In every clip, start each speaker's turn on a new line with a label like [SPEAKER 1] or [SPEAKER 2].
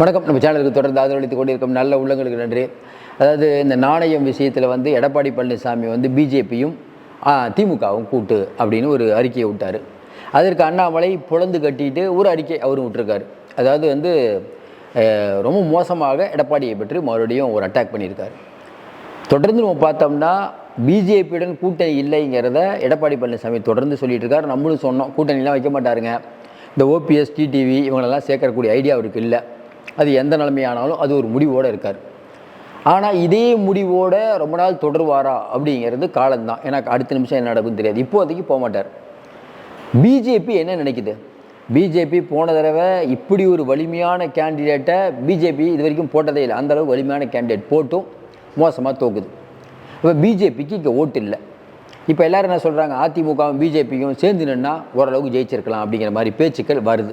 [SPEAKER 1] வணக்கம். நம்ம சேனலுக்கு தொடர்ந்து ஆதரவளித்துக் கொண்டிருக்கும் நல்ல உள்ளங்களுக்கு நன்றி. அதாவது இந்த நாணயம் விஷயத்தில் வந்து எடப்பாடி பழனிசாமி வந்து பிஜேபியும் திமுகவும் கூட்டு அப்படின்னு ஒரு அறிக்கையை விட்டார். அதற்கு அண்ணாமலை புலந்து கட்டிட்டு ஒரு அறிக்கை அவரும் விட்டுருக்காரு. அதாவது வந்து ரொம்ப மோசமாக எடப்பாடியை பற்றி மறுபடியும் ஒரு அட்டாக் பண்ணியிருக்காரு. தொடர்ந்து நம்ம பார்த்தோம்னா பிஜேபியுடன் கூட்டணி இல்லைங்கிறத எடப்பாடி பழனிசாமி தொடர்ந்து சொல்லிட்டு இருக்காரு நம்மளும் சொன்னோம் கூட்டணிலாம் வைக்க மாட்டாருங்க. இந்த ஓபிஎஸ் டிடிவி இவங்களெல்லாம் சேர்க்கக்கூடிய ஐடியா அவருக்கு இல்லை. அது எந்த நிலைமையானாலும் அது ஒரு முடிவோடு இருக்கார். ஆனால் இதே முடிவோட ரொம்ப நாள் தொடருவாரா அப்படிங்கிறது காலம்தான். எனக்கு அடுத்த நிமிஷம் என்ன நடக்குன்னு தெரியாது. இப்போதைக்கு போக மாட்டார். பிஜேபி என்ன நினைக்குது? பிஜேபி போன தடவை இப்படி ஒரு வலிமையான கேண்டிடேட்டை பிஜேபி இது வரைக்கும் போட்டதே இல்லை. அந்த அளவுக்கு வலிமையான கேண்டிடேட் போட்டும் மோசமாக தோக்குது. இப்போ பிஜேபிக்கு இங்கே ஓட்டு இல்லை. இப்போ எல்லாரும் என்ன சொல்கிறாங்க அதிமுகவும் பிஜேபியும் சேர்ந்து நின்னா ஓரளவுக்கு ஜெயிச்சிருக்கலாம் அப்படிங்கிற மாதிரி பேச்சுக்கள் வருது.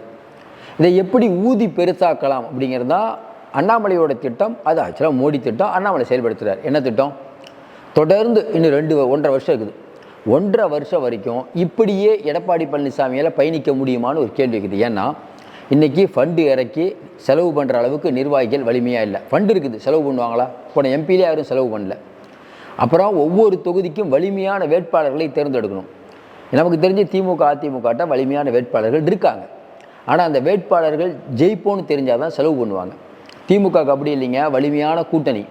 [SPEAKER 1] இதை எப்படி ஊதி பெருசாக்கலாம் அப்படிங்கிறது தான் அண்ணாமலையோட திட்டம். அது ஆக்சுவலாக மோடி திட்டம். அண்ணாமலை செயல்படுத்துகிறார் என்ன திட்டம்? தொடர்ந்து இன்னும் ரெண்டு ஒன்றரை வருஷம் இருக்குது. ஒன்றரை வருஷம் வரைக்கும் இப்படியே எடப்பாடி பழனிசாமியால் பயணிக்க முடியுமான்னு ஒரு கேள்வி இருக்குது. ஏன்னா இன்றைக்கி ஃபண்டு இறக்கி செலவு பண்ணுற அளவுக்கு நிர்வாகிகள் வலிமையாக இல்லை. ஃபண்டு இருக்குது. செலவு பண்ணுவாங்களா? போன எம்பியிலே யாரும் செலவு பண்ணல. அப்புறம் ஒவ்வொரு தொகுதிக்கும் வலிமையான வேட்பாளர்களை தேர்ந்தெடுக்கணும். நமக்கு தெரிஞ்சு திமுக அதிமுகட்ட வலிமையான வேட்பாளர்கள் இருக்காங்க. ஆனால் அந்த வேட்பாளர்கள் ஜெயிப்போன்னு தெரிஞ்சால் தான் செலவு பண்ணுவாங்க. திமுக அப்படி இல்லைங்க வலிமையான கூட்டணி.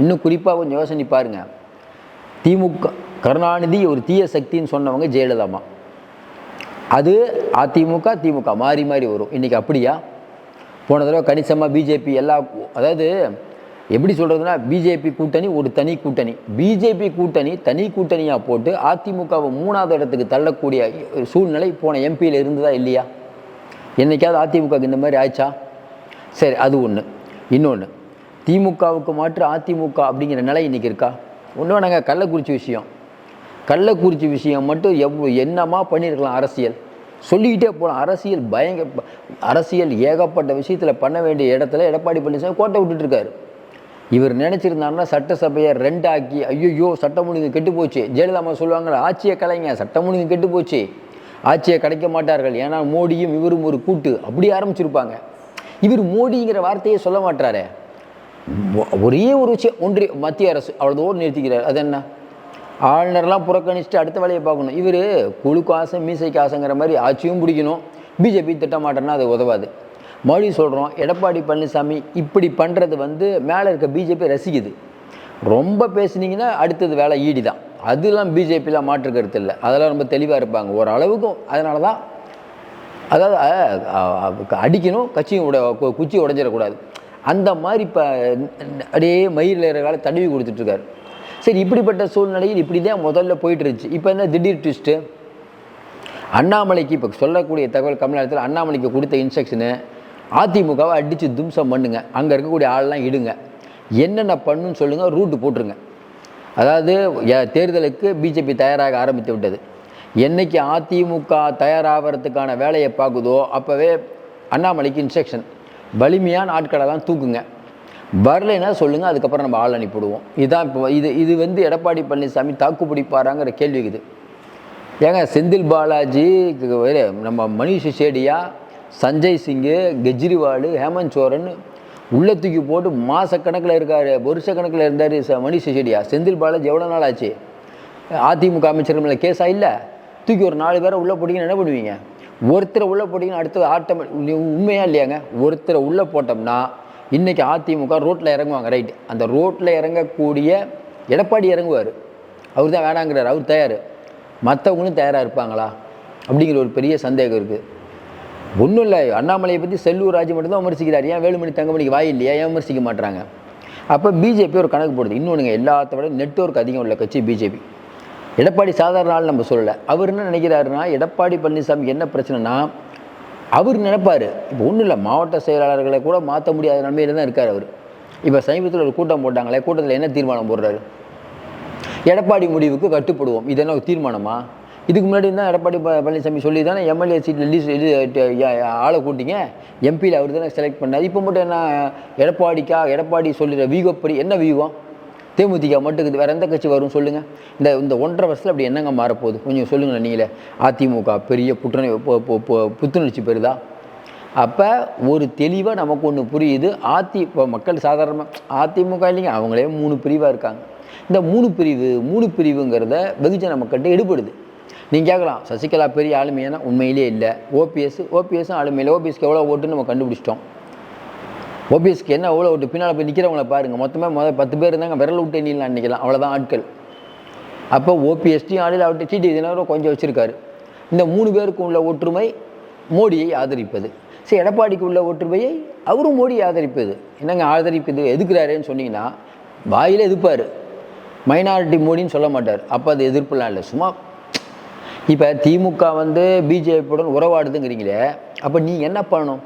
[SPEAKER 1] இன்னும் குறிப்பாக கொஞ்சம் யோசனை பாருங்கள் திமுக கருணாநிதி ஒரு தீய சக்தின்னு சொன்னவங்க ஜெயலலிதாமா. அது அதிமுக திமுக மாறி மாறி வரும். இன்றைக்கி அப்படியா? போன தடவை கணிசமாக பிஜேபி எல்லா அதாவது எப்படி சொல்கிறதுனா பிஜேபி கூட்டணி ஒரு தனி கூட்டணி. பிஜேபி கூட்டணி தனி கூட்டணியாக போட்டு அதிமுகவை மூணாவது இடத்துக்கு தள்ளக்கூடிய சூழ்நிலை போன எம்பியில் இருந்ததா இல்லையா? என்னைக்காவது அதிமுகவுக்கு இந்த மாதிரி ஆயிடுச்சா? சரி அது ஒன்று இன்னொன்று திமுகவுக்கு மாற்று அதிமுக அப்படிங்கிற நிலை இன்றைக்கி இருக்கா? ஒன்று நாங்கள் கள்ளக்குறிச்சி விஷயம். கள்ளக்குறிச்சி விஷயம் மட்டும் எவ் என்னமா பண்ணியிருக்கலாம் அரசியல்? சொல்லிக்கிட்டே போகலாம் அரசியல் பயங்க அரசியல் ஏகப்பட்ட விஷயத்தில் பண்ண வேண்டிய இடத்துல எடப்பாடி பழனிசாமி கோட்டை விட்டுட்டு இருக்காரு. இவர் நினச்சிருந்தாருன்னா சட்டசபையை ரெண்டாக்கி ஐயோ சட்டம் முடிந்து கெட்டு போச்சு. ஜெயலலிதா சொல்லுவாங்களே சொல்லுவாங்க ஆட்சியை கலைங்க சட்டம் முடிந்து கெட்டு போச்சு. ஆட்சியை கிடைக்க மாட்டார்கள். ஏன்னா மோடியும் இவரும் ஒரு கூட்டு. அப்படி ஆரம்பிச்சிருப்பாங்க. இவர் மோடிங்கிற வார்த்தையே சொல்ல மாட்டாரே. ஒரே ஒரு விஷயம் ஒன்றிய மத்திய அரசு. அவ்வளோதோடு நிறுத்திக்கிறார். அது என்ன? ஆளுநர்லாம் புறக்கணிச்சுட்டு அடுத்த வேலையை பார்க்கணும். இவர் குழுக்கு ஆசை மீசைக்கு ஆசைங்கிற மாதிரி ஆட்சியும் பிடிக்கணும். பிஜேபி திட்டமாட்டேன்னா அது உதவாது. மறுபடியும் சொல்கிறோம் எடப்பாடி பழனிசாமி இப்படி பண்ணுறது வந்து மேலே இருக்க பிஜேபி ரசிக்குது. ரொம்ப பேசுனீங்கன்னா அடுத்தது வேலை ஈடி தான் அதெல்லாம் பிஜேபியில் மாற்று கருத்து இல்லை. அதெல்லாம் ரொம்ப தெளிவாக இருப்பாங்க. ஓரளவுக்கும் அதனால தான் அதாவது அடிக்கணும் கட்சியும் உட குச்சி உடஞ்சிடக்கூடாது. அந்த மாதிரி இப்போ அப்படியே மயில் கால தடவி கொடுத்துட்ருக்காரு. சரி இப்படிப்பட்ட சூழ்நிலையில் இப்படி தான் முதல்ல போயிட்டு இருந்துச்சு இப்போ என்ன திடீர் ட்விஸ்ட்டு அண்ணாமலைக்கு இப்போ சொல்லக்கூடிய தகவல் கமலாலயத்தில் அண்ணாமலைக்கு கொடுத்த இன்ஸ்ட்ரக்ஷனு அதிமுகவை அடித்து தும்சம் பண்ணுங்க. அங்கே இருக்கக்கூடிய ஆள்லாம் இடுங்க. என்னென்ன பண்ணுன்னு சொல்லுங்கள் ரூட்டு போட்டுருங்க. அதாவது தேர்தலுக்கு பிஜேபி தயாராக ஆரம்பித்து விட்டது. என்னைக்கு அதிமுக தயாராகிறதுக்கான வேலையை பார்க்குதோ அப்போவே அண்ணாமலைக்கு இன்ஸ்ட்ரக்ஷன் வலிமையான ஆட்களெல்லாம் தூக்குங்க. வரலைன்னா சொல்லுங்கள் அதுக்கப்புறம் நம்ம ஆள் அனுப்பிவிடுவோம். இதுதான் இப்போ இது இது வந்து எடப்பாடி பழனிசாமி தாக்கு பிடிப்பாராங்கிற கேள்வி இருக்குது ஏங்க செந்தில் பாலாஜி நம்ம மணிஷ் சேடியா சஞ்சய் சிங்கு கெஜ்ரிவால் ஹேமந்த் சோரன் உள்ள தூக்கி போட்டு மாதக்கணக்கில் இருக்கார் வருஷக்கணக்கில் இருந்தார் ச மணிஷ் செந்தில் பாலாஜி எவ்வளோ நாள் ஆச்சு? அதிமுக அமைச்சர்கள் மேலே கேஸா இல்லை? தூக்கி ஒரு நாலு பேரை உள்ளே போட்டிங்கன்னு என்ன பண்ணுவீங்க? ஒருத்தரை உள்ளே போட்டிங்கன்னா அடுத்தது ஆட்டம் உண்மையாக இல்லையாங்க? ஒருத்தரை உள்ளே போட்டோம்னா இன்றைக்கி அதிமுக ரோட்டில் இறங்குவாங்க ரைட். அந்த ரோட்டில் இறங்கக்கூடிய எடப்பாடி இறங்குவார். அவர் தான் வேணாங்கிறார் அவர் தயார். மற்றவங்களும் தயாராக இருப்பாங்களா? அப்படிங்கிற ஒரு பெரிய சந்தேகம் இருக்குது ஒன்றும் இல்லை. அண்ணாமலையை பற்றி செல்லூர் ராஜு மட்டும்தான் விமர்சிக்கிறார். ஏன் வேலுமணி தங்கமணிக்கு வாய் இல்லையா? ஏன் விமர்சிக்க மாட்றாங்க? அப்போ பிஜேபி ஒரு கணக்கு போடுது. இன்னொன்றுங்க எல்லாத்த விட நெட்வொர்க் அதிகம் உள்ள கட்சி பிஜேபி. எடப்பாடி சாதாரண ஆள் நம்ம சொல்லலை. அவர் என்ன நினைக்கிறாருன்னா எடப்பாடி பழனிசாமி என்ன பிரச்சனைனா அவர் நினைப்பார். இப்போ ஒன்றும் இல்லை மாவட்ட செயலாளர்களை கூட மாற்ற முடியாத நிலைமையில தான் இருக்கார் அவர். இப்போ சமீபத்தில் ஒரு கூட்டம் போட்டாங்களே கூட்டத்தில் என்ன தீர்மானம் போடுறாரு? எடப்பாடி முடிவுக்கு கட்டுப்படுவோம். இதெல்லாம் ஒரு தீர்மானமா? இதுக்கு முன்னாடி தான் எடப்பாடி பழனிசாமி சொல்லி தானே எம்எல்ஏ சீட்டில் லிஸ்ட் இது ஆளை கூட்டிங்க. எம்பியில் அவர் தானே செலக்ட் பண்ணார். இப்போ மட்டும் என்ன எடப்பாடிக்கா எடப்பாடி சொல்லிடுற வீகப்படி என்ன வியூகம் தேமுதிக மட்டும் வேறு எந்த கட்சி வரும் சொல்லுங்கள் இந்த இந்த ஒன்றரை வருஷத்தில் அப்படி என்னங்க மாறப்போகுது? கொஞ்சம் சொல்லுங்களேன் நீங்களே. அதிமுக பெரிய புற்றுநோய் புத்துணர்ச்சி பெறுதா? அப்போ ஒரு தெளிவாக நமக்கு ஒன்று புரியுது. அதி இப்போ மக்கள் சாதாரணமாக அதிமுக இல்லைங்க அவங்களே மூணு பிரிவாக இருக்காங்க. இந்த மூணு பிரிவு மூணு பிரிவுங்கிறத வெகுஜன மக்கள்கிட்ட எடுபடுது. நீங்கள் கேட்கலாம் சசிகலா பெரிய ஆளுமையான உண்மையிலே இல்லை. ஓபிஎஸ் ஓபிஎஸும் ஆளுமையில் ஓபிஎஸ்க்கு எவ்வளோ ஓட்டுன்னு நம்ம கண்டுபிடிச்சிட்டோம். ஓபிஎஸ்க்கு என்ன எவ்வளோ ஓட்டு? பின்னால் போய் நிற்கிறவங்கள பாருங்கள் மொத்தமாக முதல் பத்து பேர் இருந்தாங்க. விரல் விட்டு எண்ணிலாம் நிற்கலாம் அவ்வளோதான் ஆட்கள். அப்போ ஓபிஎஸ்டியும் ஆளில் அவர்கிட்ட டிடி தினகரன் கொஞ்சம் வச்சுருக்காரு. இந்த மூணு பேருக்கு உள்ள ஒற்றுமை மோடியை ஆதரிப்பது. சரி எடப்பாடிக்கு உள்ள ஒற்றுமையை அவரும் மோடியை ஆதரிப்பது. என்னங்க ஆதரிப்பது? எதுக்குறாருன்னு சொன்னீங்கன்னா வாயில் எதிர்ப்பார். மைனாரிட்டி மோடின்னு சொல்ல மாட்டார். அப்போ அது எதிர்ப்புலாம் இல்லை. சும்மா இப்போ திமுக வந்து பிஜேபியுடன் உறவாடுதுங்கிறீங்களே அப்போ நீ என்ன பண்ணணும்?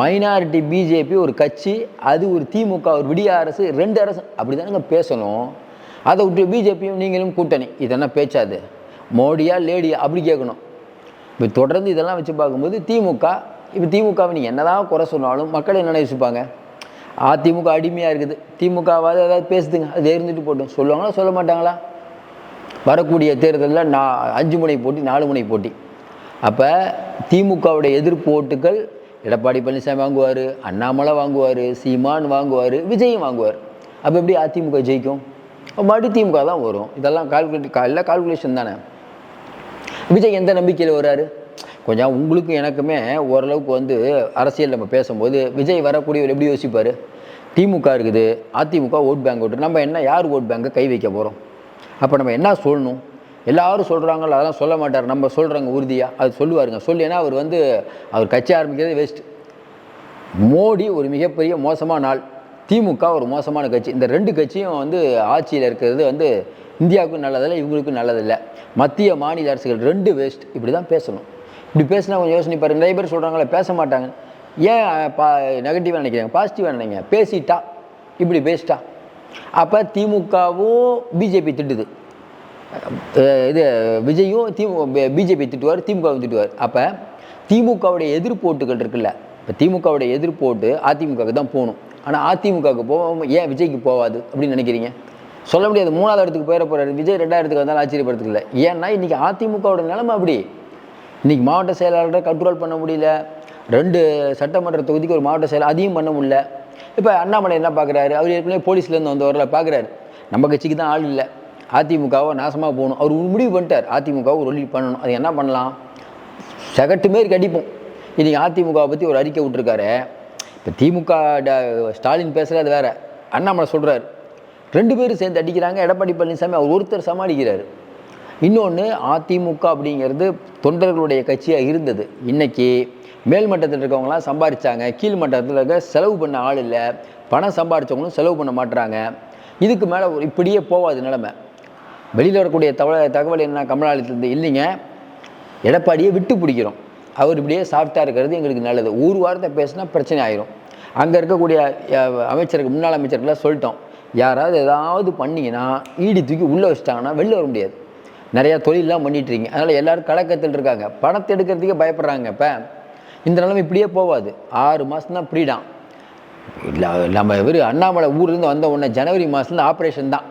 [SPEAKER 1] மைனாரிட்டி பிஜேபி ஒரு கட்சி அது ஒரு திமுக ஒரு விடிய அரசு ரெண்டு அரசு அப்படி தானே பேசணும். அதை விட்டு பிஜேபியும் நீங்களும் கூட்டணி. இதெல்லாம் பேச்சாது? மோடியா லேடியா? அப்படி கேட்கணும். இப்போ தொடர்ந்து இதெல்லாம் வச்சு பார்க்கும்போது திமுக இப்போ திமுகவை நீங்கள் என்னதான் குறை சொன்னாலும் மக்கள் என்ன நினைச்சுப்பாங்க? அதிமுக அடிமையாக இருக்குது. திமுகவாவது ஏதாவது பேசுதுங்க. அது இருந்துட்டு போட்டோம். சொல்லுவாங்களா சொல்ல மாட்டாங்களா? வரக்கூடிய தேர்தலில் நான் அஞ்சு முனை போட்டி நாலு முனை போட்டி. அப்போ திமுகவுடைய எதிர்ப்பு ஓட்டுகள் எடப்பாடி பழனிசாமி வாங்குவார் அண்ணாமலை வாங்குவார் சீமான் வாங்குவார் விஜயும் வாங்குவார். அப்போ எப்படி அதிமுக ஜெயிக்கும்? மறுபடியும் திமுக தான் வரும். இதெல்லாம் கால்குலேட் எல்லாம் கால்குலேஷன் தானே. விஜய் எந்த நம்பிக்கையில் வர்றாரு? கொஞ்சம் உங்களுக்கும் எனக்குமே ஓரளவுக்கு வந்து அரசியல் நம்ம பேசும்போது விஜய் வரக்கூடியவர் எப்படி யோசிப்பார்? திமுக இருக்குது அதிமுக ஓட் பேங்க் ஓட்டு நம்ம என்ன யார் ஓட் பேங்கை கை வைக்க போகிறோம் அப்போ நம்ம என்ன சொல்லணும்? எல்லாரும் சொல்கிறாங்களோ அதெல்லாம் சொல்ல மாட்டார். நம்ம சொல்கிறாங்க உறுதியாக அது சொல்லுவாருங்க. சொல்லி ஏன்னா அவர் வந்து அவர் கட்சி ஆரம்பிக்கிறது வேஸ்ட் மோடி ஒரு மிகப்பெரிய மோசமான நாள் திமுக ஒரு மோசமான கட்சி. இந்த ரெண்டு கட்சியும் வந்து ஆட்சியில் இருக்கிறது வந்து இந்தியாவுக்கும் நல்லதில்லை இவங்களுக்கும் நல்லதில்லை. மத்திய மாநில அரசுகள் ரெண்டு வேஸ்ட் இப்படி தான் பேசணும். இப்படி பேசினா கொஞ்சம் யோசனை பாருங்க. நிறைய பேர் சொல்கிறாங்களே பேச மாட்டாங்க. ஏன் பா நெகட்டிவாக நினைக்கிறாங்க? பாசிட்டிவாக நினைங்க பேசிட்டா இப்படி பேசிட்டா அப்போ திமுகவும் பிஜேபி திட்டுது. இது விஜயும் திமு பிஜேபி திட்டுவார் திமுகவும் திட்டுவார். அப்போ திமுகவுடைய எதிர்ப்போட்டுகள் இருக்குல்ல இப்போ திமுகவுடைய எதிர்ப்போட்டு அதிமுகவுக்கு தான் போகணும். ஆனால் அதிமுகவுக்கு போகாமல் ஏன் விஜய்க்கு போகாது அப்படின்னு நினைக்கிறீங்க? சொல்ல முடியாது மூணாவது இடத்துக்கு போயிட போகிறாரு விஜய் ரெண்டாயிரத்துக்கு வந்தாலும் ஆச்சரியப்படுறதுக்கு இல்லை. ஏன்னா இன்றைக்கி அதிமுகவோட நிலைமை அப்படி. இன்றைக்கி மாவட்ட செயலாளரை கண்ட்ரோல் பண்ண முடியல. ரெண்டு சட்டமன்ற தொகுதிக்கு ஒரு மாவட்ட செயலர் அதையும் பண்ண முடியல. இப்போ அண்ணாமலை என்ன பார்க்குறாரு அவர் ஏற்கனவே போலீஸ்லேருந்து வந்தவரில் பார்க்குறாரு நம்ம கட்சிக்கு தான் ஆள் இல்லை. அதிமுகவை நாசமாக போகணும். அவர் ஒரு முடிவு பண்ணிட்டார். அதிமுகவை ஒரு ஒளி பண்ணணும். அது என்ன பண்ணலாம்? செகட்டு மாரி கடிப்போம். இன்றைக்கி அதிமுகவை பற்றி ஒரு அறிக்கை விட்டுருக்காரு. இப்போ திமுக ட- ஸ்டாலின் பேசுகிறது வேற. அண்ணாமலை சொல்கிறார் ரெண்டு பேரும் சேர்ந்து அடிக்கிறாங்க. எடப்பாடி பழனிசாமி அவர் ஒருத்தர் சமாளிக்கிறார். இன்னொன்று அதிமுக அப்படிங்கிறது தொண்டர்களுடைய கட்சியாக இருந்தது. இன்றைக்கி மேல் மட்டத்தில் இருக்கவங்களாம் சம்பாதிச்சாங்க கீழ் மட்டத்தில் இருக்க செலவு பண்ண ஆள் இல்லை பணம் சம்பாதிச்சவங்களும் செலவு பண்ண மாட்டுறாங்க இதுக்கு மேலே ஒரு இப்படியே போகாது நிலமை. வெளியில் வரக்கூடிய தகவல் தகவல் என்ன கமலாலயத்துலேருந்து இல்லைங்க. எடப்பாடியை விட்டு பிடிக்கிறோம். அவர் இப்படியே சாஃப்டாக இருக்கிறது எங்களுக்கு நல்லது. ஒரு வாரத்தை பேசினா பிரச்சனை ஆயிரும். அங்கே இருக்கக்கூடிய அமைச்சருக்கு முன்னாள் அமைச்சர்கள்லாம் சொல்லிட்டோம். யாராவது ஏதாவது பண்ணிங்கன்னா ஈடி தூக்கி உள்ளே வச்சிட்டாங்கன்னா வெளில வர முடியாது. நிறையா தொழிலெலாம் பண்ணிகிட்ருக்கீங்க அதனால் எல்லாரும் கலக்கத்தில் இருக்காங்க. பணத்தை எடுக்கிறதுக்கே பயப்படுறாங்க இப்போ. இந்த நிலைமை இப்படியே போகாது ஆறு மாதம் தான் ஃப்ரீடாம் இல்லை நம்ம இவர் அண்ணாமலை ஊர்லேருந்து வந்த உடனே ஜனவரி மாதத்துலேருந்து ஆப்ரேஷன் தான்.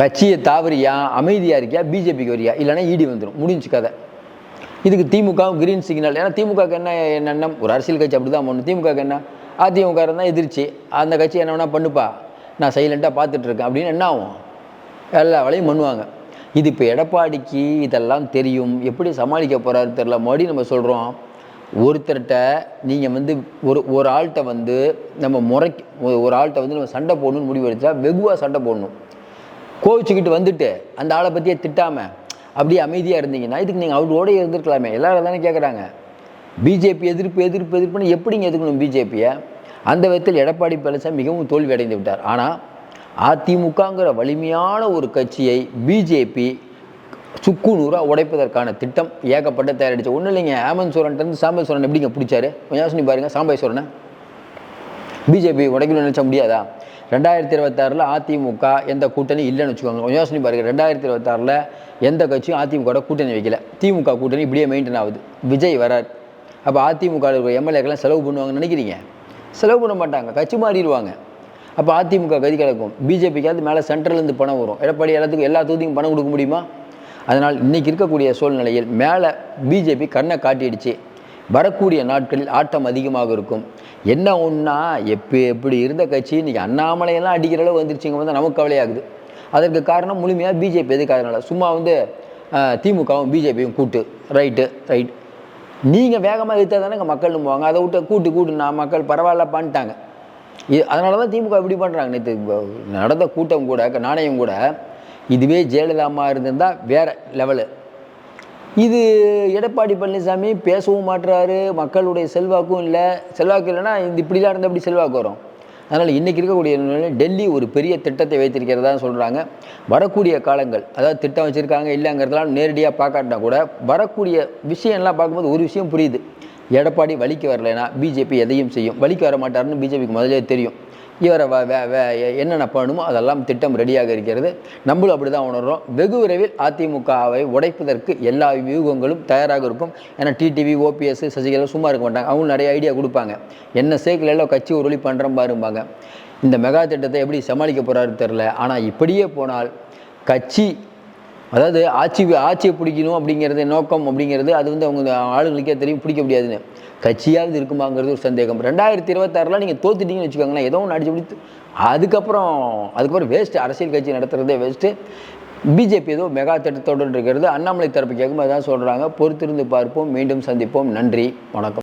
[SPEAKER 1] கட்சியை தாவறியா அமைதியாக இருக்கியா பிஜேபிக்கு வரியா? இல்லைன்னா ஈடி வந்துடும் முடிஞ்சு கதை. இதுக்கு திமுக கிரீன் சிக்னல் ஏன்னா திமுகவுக்கு என்ன என்ன ஒரு அரசியல் கட்சி அப்படி தான் பண்ணணும். திமுகவுக்கு என்ன? அதிமுக தான் எதிர்ச்சி. அந்த கட்சி என்ன வேணால் பண்ணுப்பா. நான் சைலண்ட்டாக பார்த்துட்ருக்கேன் அப்படின்னு என்ன ஆகும்? எல்லா வேலையும் பண்ணுவாங்க. இது இப்போ எடப்பாடிக்கு இதெல்லாம் தெரியும். எப்படி சமாளிக்க போகிறாரு தெரில மறுபடியும் நம்ம சொல்கிறோம் ஒருத்தர்கிட்ட நீங்கள் வந்து ஒரு ஒரு ஆள்கிட்ட வந்து நம்ம முறைக்கு ஒரு- ஆள்கிட்ட வந்து நம்ம சண்டை போடணும்னு முடிவு எடுத்தா வெகுவாக சண்டை போடணும். கோவிச்சுக்கிட்டு வந்துட்டு அந்த ஆளை பற்றியே திட்டாமல் அப்படியே அமைதியாக இருந்தீங்கன்னா இதுக்கு நீங்கள் அவரோட இருந்திருக்கலாமே. எல்லாரும் தானே கேட்குறாங்க பிஜேபி எதிர்ப்பு எதிர்ப்பு எதிர்ப்புன்னு எப்படிங்க எதிர்க்கணும் பிஜேபியை? அந்த விதத்தில் எடப்பாடி பழனிசாமி மிகவும் தோல்வி அடைந்து விட்டார். ஆனால் அதிமுகங்கிற வலிமையான ஒரு கட்சியை பிஜேபி சுக்கு நூறாக உடைப்பதற்கான திட்டம் ஏகப்பட்ட தயாரிச்சு. ஒன்றும் இல்லைங்க ஆமன் சோரன்ட்டு சாம்பல் சோரன் எப்படிங்க பிடிச்சாரு? யோசனை பாருங்க சாம்பை சோரனை. பிஜேபி உடைக்கணும்னு நினச்ச முடியாதா? ரெண்டாயிரத்தி இருபத்தாறில் அதிமுக எந்த கூட்டணி இல்லைன்னு வச்சுக்கோங்க. யோசனை பாருங்க ரெண்டாயிரத்தி இருபத்தாறில் எந்த கட்சியும் அதிமுக கூட்டணி வைக்கல. திமுக கூட்டணி இப்படியே மெயின்டைன் ஆகுது. விஜய் வரார். அப்போ அதிமுக இருக்கிற எம்எல்ஏக்கெல்லாம் செலவு பண்ணுவாங்கன்னு நினைக்கிறீங்க? செலவு பண்ண மாட்டாங்க கட்சி மாறிடுவாங்க. அப்போ அதிமுக கதி கிடக்கும். பிஜேபிக்காவது மேலே சென்ட்ரலேருந்து பணம் வரும். எடப்பாடி எல்லாத்துக்கும் எல்லா தொகுதிக்கும் பணம் கொடுக்க முடியுமா? அதனால் இன்றைக்கி இருக்கக்கூடிய சூழ்நிலையில் மேலே பிஜேபி கண்ணை காட்டிடுச்சு. வரக்கூடிய நாட்களில் ஆட்டம் அதிகமாக இருக்கும். என்ன ஒன்றா எப்போ எப்படி இருந்த கட்சி இன்றைக்கி அண்ணாமலையெல்லாம் அடிக்கிற அளவு வந்துருச்சுங்க வந்து நமக்கு கவலையாகுது. அதற்கு காரணம் முழுமையாக பிஜேபி எதுக்காதனால சும்மா வந்து திமுகவும் பிஜேபியும் கூட்டு. ரைட்டு ரைட் நீங்கள் வேகமாக எடுத்தால் தானே மக்கள் நம்புவாங்க. அதை விட்டு கூட்டு கூட்டு நான் மக்கள் பரவாயில்ல பண்ணிட்டாங்க இது அதனால தான் திமுக இப்படி பண்ணுறாங்க நேற்று நடந்த கூட்டம் கூட நாணயம் கூட இதுவே ஜெயலலிதாமா இருந்திருந்தால் வேறு லெவலு இது எடப்பாடி பழனிசாமி பேசவும் மாட்டுறாரு மக்களுடைய செல்வாக்கும் இல்லை. செல்வாக்கு இல்லைன்னா இது இப்படிலாம் இருந்தால் இப்படி செல்வாக்கு வரும்? அதனால் இன்றைக்கி இருக்கக்கூடிய டெல்லி ஒரு பெரிய திட்டத்தை வைத்திருக்கிறதா சொல்கிறாங்க வரக்கூடிய காலங்கள் அதாவது திட்டம் வச்சுருக்காங்க இல்லைங்கிறதெல்லாம் நேரடியாக பார்க்காட்டினா கூட வரக்கூடிய விஷயம்லாம் பார்க்கும்போது ஒரு விஷயம் புரியுது. எடப்பாடி வலிக்கு வரலைன்னா பிஜேபி எதையும் செய்யும். வலிக்கு வர மாட்டாருன்னு பிஜேபிக்கு முதலே தெரியும். இவரை வ- வே- வே- என்னென்ன பண்ணணுமோ அதெல்லாம் திட்டம் ரெடியாக இருக்கிறது. நம்மளும் அப்படி தான் உணர்றோம். வெகு விரைவில் அதிமுகவை உடைப்பதற்கு எல்லா வியூகங்களும் தயாராக இருக்கும். ஏன்னா டிடிவி ஓபிஎஸ் சசிகலா சும்மா இருக்க மாட்டாங்க. அவங்களும் நிறைய ஐடியா கொடுப்பாங்க. என்ன சேர்க்கல எல்லாம் கட்சி ஒரு வழி பண்ணுறோம் பாரும்பாங்க. இந்த மெகா திட்டத்தை எப்படி சமாளிக்க போகிறாரு தெரில ஆனால் இப்படியே போனால் கட்சி அதாவது ஆட்சி ஆட்சியை பிடிக்கணும் அப்படிங்கிறது நோக்கம் அப்படிங்கிறது அது வந்து அவங்க ஆளுங்களுக்கே தெரியும் பிடிக்க முடியாதுன்னு. கட்சியாவது இருக்குமாங்கிறது ஒரு சந்தேகம். ரெண்டாயிரத்தி இருபத்தாறில் நீங்கள் தோத்துட்டீங்கன்னு வச்சுக்கோங்களேன் ஏதோ ஒன்று அடிச்சு பிடித்து அதுக்கப்புறம் அதுக்கப்புறம் வேஸ்ட்டு அரசியல் கட்சி நடத்துகிறதே வேஸ்ட்டு பிஜேபி ஏதோ மெகா திட்டத்தோடு இருக்கிறது. அண்ணாமலை தரப்பு கேட்கும்போது தான் சொல்கிறாங்க பொறுத்திருந்து பார்ப்போம் மீண்டும் சந்திப்போம். நன்றி வணக்கம்.